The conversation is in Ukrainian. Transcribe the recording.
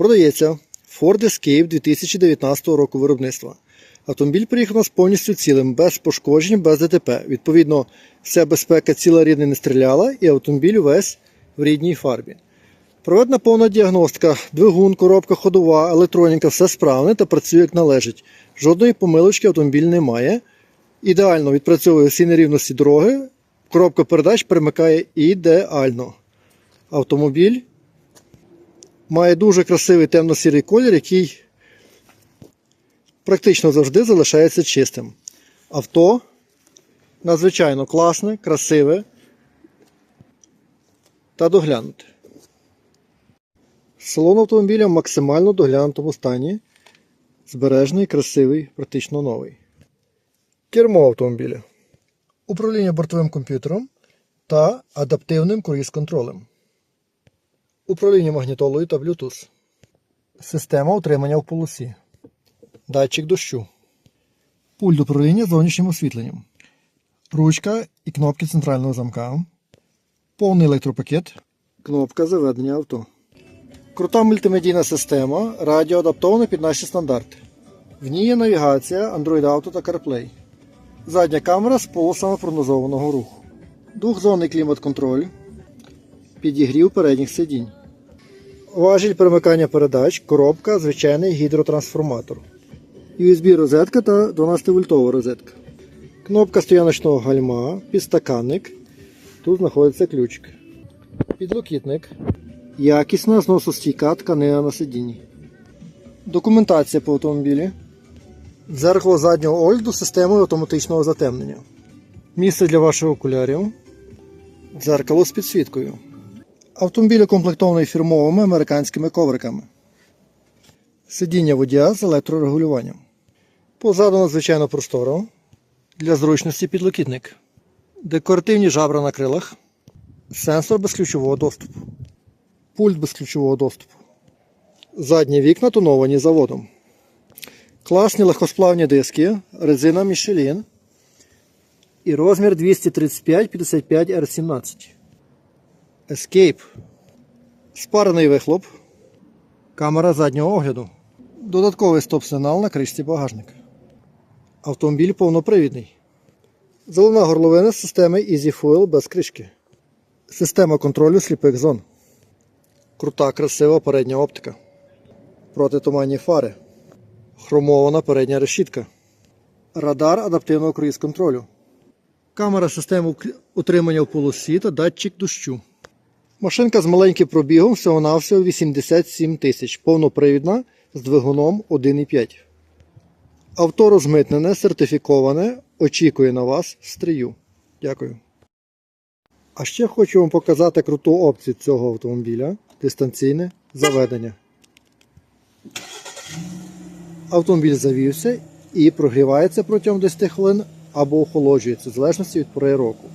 Продається Ford Escape 2019 року виробництва. Автомобіль приїхав нас повністю цілим, без пошкоджень, без ДТП. Відповідно, вся безпека ціла рідна не стріляла, і автомобіль увесь в рідній фарбі. Проведена повна діагностика, двигун, коробка ходова, електроніка, все справне та працює як належить. Жодної помилочки автомобіль не має. Ідеально відпрацьовує всі нерівності дороги. Коробка передач перемикає ідеально. Автомобіль має дуже красивий темно-сірий колір, який практично завжди залишається чистим. Авто надзвичайно класне, красиве та доглянуте. Салон автомобіля в максимально доглянутому стані. Збережений, красивий, практично новий. Кермо автомобіля. Управління бортовим комп'ютером та адаптивним круїз-контролем. Управління магнітолою та Bluetooth. Система утримання в полосі. Датчик дощу. Пульт управління зовнішнім освітленням. Ручка і кнопки центрального замка. Повний електропакет. Кнопка заведення авто. Крута мультимедійна система, радіо адаптована під наші стандарти. В ній є навігація, Android Auto та CarPlay. Задня камера з полосами прогнозованого руху. Двохзонний клімат-контроль. Підігрів передніх сидінь. Важіль перемикання передач, коробка, звичайний гідротрансформатор. USB розетка та 12-вольтова розетка. Кнопка стояночного гальма, підстаканник. Тут знаходиться ключик. Підлокітник. Якісна зносостійка тканина на сидінні. Документація по автомобілі. Дзеркало заднього огляду з системою автоматичного затемнення. Місце для ваших окулярів. Дзеркало з підсвіткою. Автомобіль укомплектований фірмовими американськими ковриками. Сидіння водія з електрорегулюванням. Позаду надзвичайно просторо. Для зручності підлокітник. Декоративні жабра на крилах. Сенсор безключового доступу. Пульт безключового доступу. Задні вікна тоновані заводом. Класні легкосплавні диски, резина Michelin і розмір 235-55 R17. Escape. Спарений вихлоп. Камера заднього огляду. Додатковий стоп-сигнал на кришці багажника. Автомобіль повнопривідний. Заливна горловина з системи Easy Fuel без кришки. Система контролю сліпих зон. Крута, красива передня оптика. Протитуманні фари. Хромована передня решітка. Радар адаптивного круїз-контролю. Камера системи утримання в полосі та датчик дощу. Машинка з маленьким пробігом всього-навсього 87 тисяч. Повнопривідна з двигуном 1,5. Авто розмитнене, сертифіковане. Очікує на вас стрію. Дякую. А ще хочу вам показати круту опцію цього автомобіля дистанційне заведення. Автомобіль завівся і прогрівається протягом 10 хвилин або охолоджується в залежності від пори року.